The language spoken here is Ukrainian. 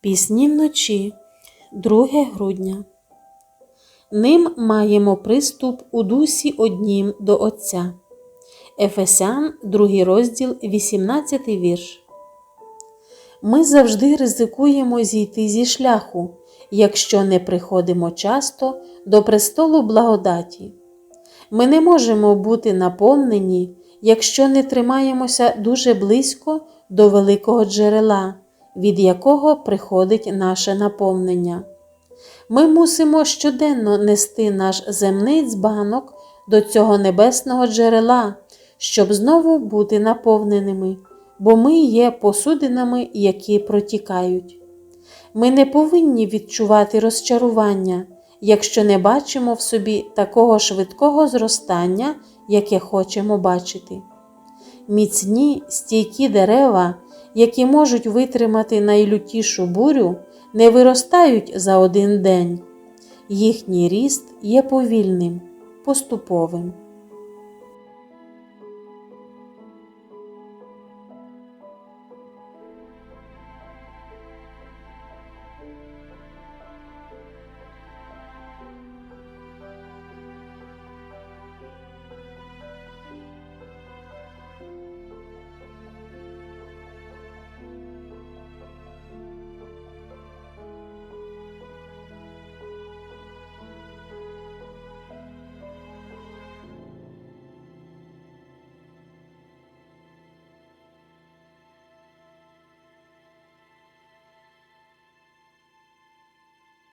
Пісні вночі, 2 грудня. Ним маємо приступ у дусі однім до Отця. Ефесян, 2 розділ, 18 вірш. Ми завжди ризикуємо зійти зі шляху, якщо не приходимо часто до престолу благодаті. Ми не можемо бути наповнені, якщо не тримаємося дуже близько до великого джерела, від якого приходить наше наповнення. Ми мусимо щоденно нести наш земний дзбанок до цього небесного джерела, щоб знову бути наповненими, бо ми є посудинами, які протікають. Ми не повинні відчувати розчарування, якщо не бачимо в собі такого швидкого зростання, яке хочемо бачити. Міцні, стійкі дерева, які можуть витримати найлютішу бурю, не виростають за один день. Їхній ріст є повільним, поступовим.